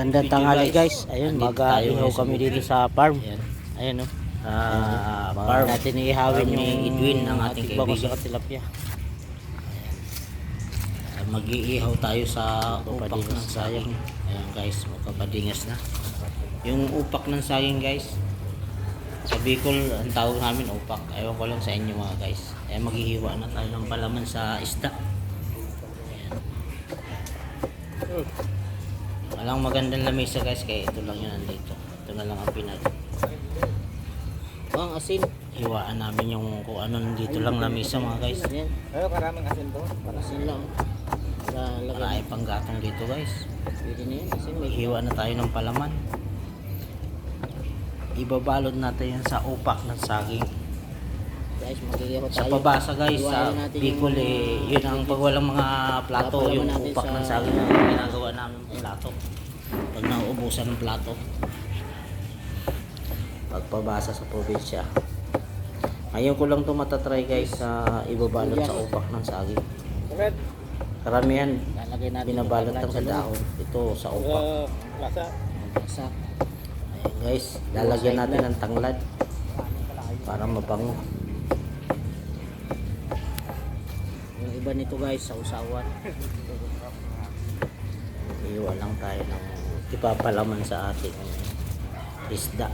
Magandang tanghali guys. Ayun, mag-ihaw kami dito sa farm. Ayun oh. Ah, Farm farm. natin ihawin yung ni Edwin, ang ating kaibigan. sa tilapia. Mag-iihaw tayo sa upak ng saging. Ayan guys, magkapadingas na. Yung upak ng saging guys, sa Bicol, ang tawag namin upak. Ewan ko lang sa inyo mga guys. Eh, maghihiwa na tayo ng palaman sa isda. Ayan. Walang magandang lamesa guys, kaya ito lang yun nandito. Ito na lang ang pinag. Ang asin. Hiwaan namin yung kung ano nandito lang lamesa mga guys. Ayan, Pero karaming asin to. asin lang. Marami pang gatong dito guys. Pwede na yun. Asin may Hiwa na tayo ng palaman. Ibabalot natin yan sa upak ng saging. Guys, mag-ihaw tayo. Sa pabasa guys, sa Bicol eh, yun ang pag walang mga plato, yung upak ng saging ang ginagawa namin plato. Pag nauubusan ng plato. Pagpabasa sa probinsya. Ngayon ko lang ito matatry guys sa ibabalot sa upak ng saging. Karamihan binabalot lang sa dahon. Ito sa upak. Ayan guys, lalagyan natin ng tanglad para mabango. Iba nito guys, sa usawan. Iwan lang tayo ng ipapalaman sa ating isda.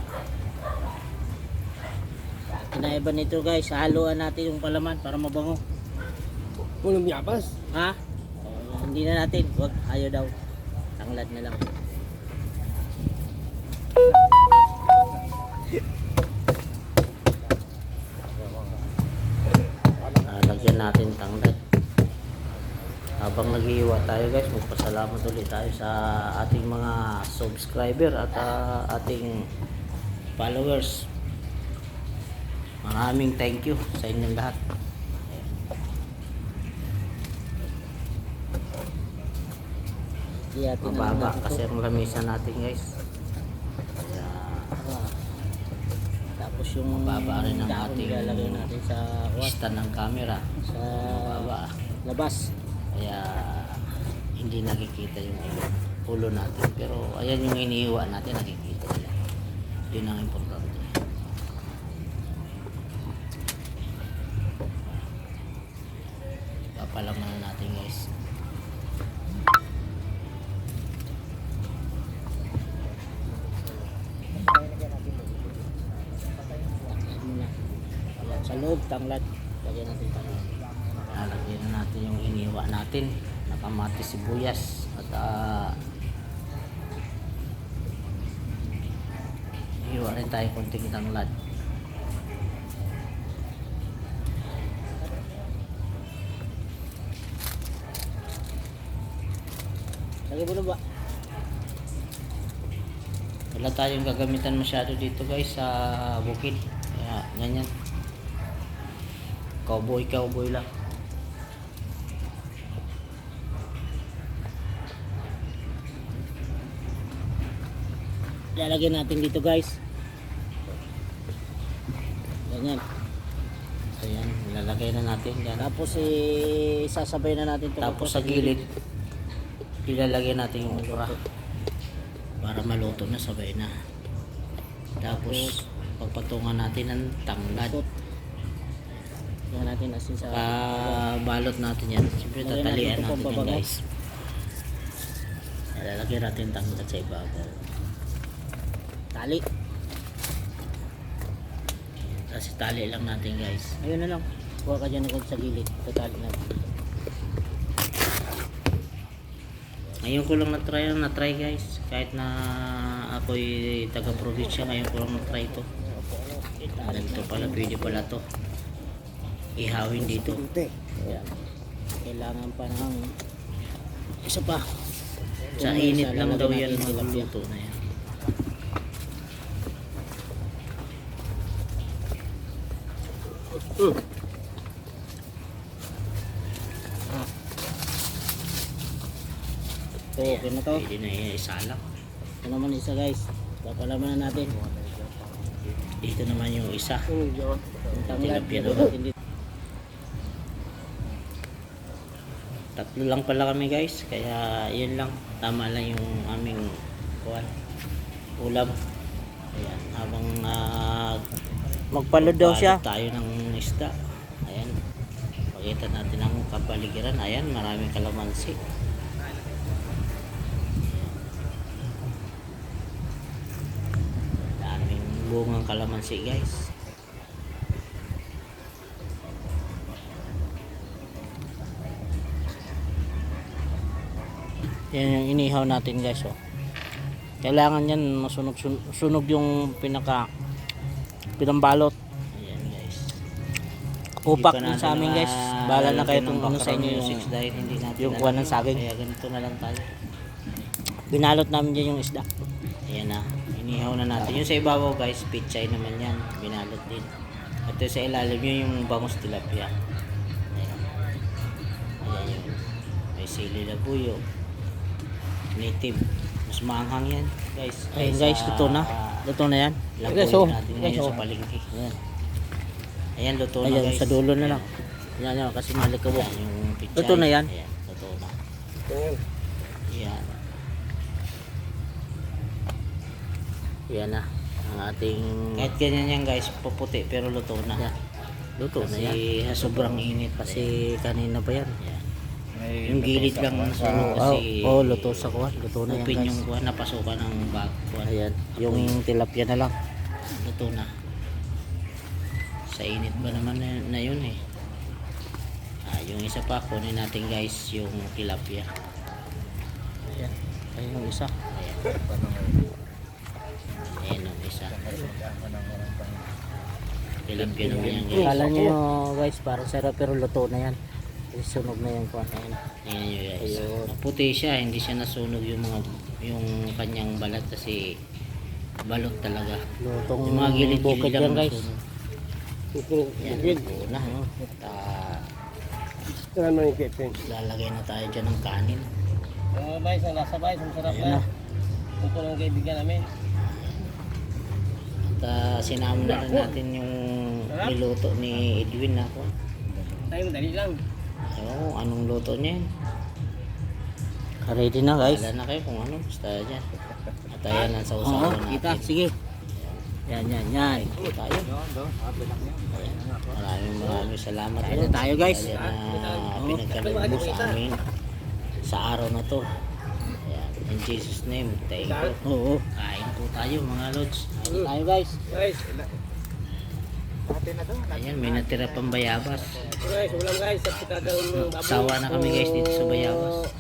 Kinaiba nito guys, haluan natin yung palaman para mabango. Pulong yapas. Ha? hindi na natin. Wag, ayaw daw. Tanglad na lang. Lalagyan natin tanglad. Habang naghihiwa tayo guys, magpasalamat ulit tayo sa ating mga subscriber at ah, ating followers. Maraming thank you sa inyong lahat. Mababa kasi ang lamisa natin guys. Kaya Ah. Tapos yung Mababa rin ang ating natin sa stand ng camera. Sa Mababa. labas. Kaya hindi nakikita yung ulo natin. Pero ayan yung iniiwa natin, nakikita nila. Yun ang importante. Papalaman na natin guys. Sa loob, tanglad. Lagyan natin tanglad. Na natin yung iniwa natin. Nakamati sibuyas. At ah iwa rin tayo konting tanglad. Lagyan mo ba? Wala tayong gagamitan masyado dito guys sa bukid. Kaya ganyan. Cowboy, cowboy lang. Lalagyan natin dito guys. Ganyan. Ayan, ilalagay na natin yan. Tapos eh, sasabay na natin ito. Tapos sa gilid, ilalagay natin yung okra. Para maluto na sabay na. Tapos, pagpatungan natin ng tanglad. Lagyan natin asin sa... balot natin yan. Siyempre tatalian natin natin yan guys. Ilalagay natin tanglad sa ibabaw. Tali. Tapos itali lang natin guys. Ayun na lang. Kuha ka dyan ng sa gilid. Ito tali natin. Ngayon ko lang na-try na-try guys. Kahit na ako'y taga-probinsya, ngayon ko lang na-try ito. Ganito pala, pwede pala to. Ihawin dito. Ayan. Kailangan pa ng isa pa. Sa init lang daw yan magluluto na yan. So, okay na to. Pwede na yan, isa lang. Ito naman isa guys. Papalaman na natin. Dito naman yung isa. Yung tanglad. Tilapia naman. natin dito. Tatlo lang pala kami guys. Kaya yun lang. Tama lang yung aming ulam. Ayan, habang ah, Magpalod daw siya. Tayo ng isda. Ayan. Pakita natin ang kapaligiran. Ayan, maraming kalamansi. Daming bungang kalamansi guys. Yan yung inihaw natin guys oh. Kailangan yan masunog sun- sunog yung pinaka pinambalot. Ayan. Upak natin sa amin guys. na- Bahala na kayo kung ng ano sa inyo yung music dahil hindi natin yung kuha ng saging. Kaya ganito na lang tayo. Binalot namin dyan yung isda. Ayan na. Inihaw na natin. Yung sa ibabaw guys, pichay naman yan. Binalot din. At yung sa ilalim yun yung bangus tilapia. Ayan. Ayan yun. May sili labuyo. Native. Mas maanghang yan guys. Kaysa guys, luto na. Luto na yan. Oh. natin ngayon sa palengke. Ayan. Ayan, luto na Ayan, guys. sa dulo na lang. Yan yan, kasi malikabok. Ayan, yung pichay. Luto na yan? Ayan, luto na. Ayan. Ayan. Yan na. Ang ating... Kahit ganyan yan guys, puputi pero luto na. Yan. Luto na yan. Kasi sobrang init Kasi kanina pa yan. Ayan. May Yung gilid lang nasunog Oo, kasi oh, luto sa kuwan. Luto na yan open guys. yung kuha, napasukan ng bag. Ayan. Yung tilapia na lang. Luto na. Sa init ba naman na, na yun eh. Ah, yung isa pa, kunin natin guys yung tilapia. Ayan. Ayan yung isa. Ayan. Ayan yung isa. Tilapia naman yan guys. Kala nyo guys, parang sarap pero luto na yan. Sunog na yung kuwan. Ayan. Ayan yun guys. Ayun. Puti siya, hindi siya nasunog yung mga yung kanyang balat kasi balot talaga. Lutong Yung mga gilid-gilid lang guys. nasunog. Kukulong. Yan, Bukid. una. At ah, Tingnan mo yung kitchen. lalagay na tayo dyan ng kanin. Yung bay, sa nasa bay, sarap Ayan na. Ito lang kaibigan namin. At ah, sinama na rin natin yung niluto ni Edwin ako. Tayo dali lang. Ewan ko anong luto niya yun. Ready na guys. Wala na kayo kung ano. Basta dyan. At ayan ang sausawan kita. natin. Sige. Yan, yan, yan. Ito tayo. Maraming maraming salamat. Lord. tayo, guys. Na pinagkaloob mo sa amin sa araw na to. Ayan. In Jesus name, thank you. Oo. Kain po tayo mga lods. Kain tayo guys. Guys, Ayan, may natira pang bayabas. guys, ulam guys. Sa. Sawa na kami guys dito sa bayabas.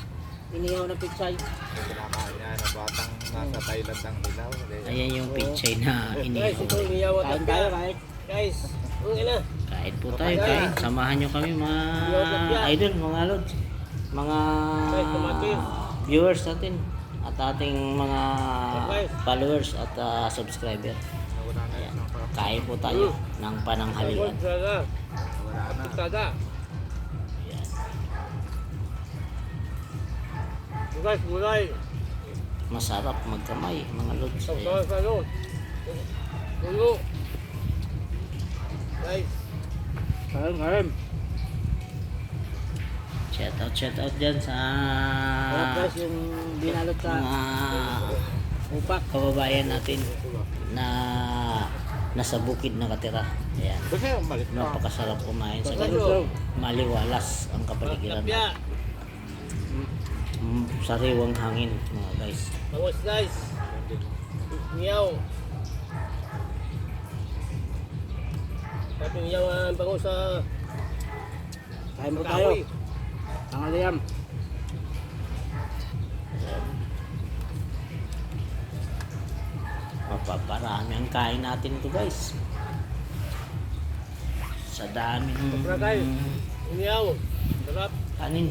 Inihaw na pichay. Kinakain na batang nasa Thailand ang dilaw. Ayan yung pichay na Guys, inihaw. ito niyawa Kain tayo guys. Guys, ang ina. Kain po tayo, kain. Samahan nyo kami mga idol, mga lods. Mga Guys, viewers natin. At ating mga Guys. followers at ah, subscriber. Ayan. Kain po tayo ng pananghalian. Ayan. Guys, gulay. Masarap magkamay, mga lods. Ano. Tulo. Guys. Kain, kain. Shout out, shout out dyan sa Sarap guys yung binalot sa mga upak. kababayan natin na nasa bukid nakatira. Ayan. Napakasarap kumain sa ganito. Maliwalas ang kapaligiran. Lapya. Mm, Sariwang hangin mga guys. Bangos guys. Miyaw. Tapos miyaw ang bangos sa Kain po tayo. kahoy. Tanghalian. Mapaparami ang kain natin ito guys. Sa dami ng Sobra, guys. Miyaw. Sarap. kanin.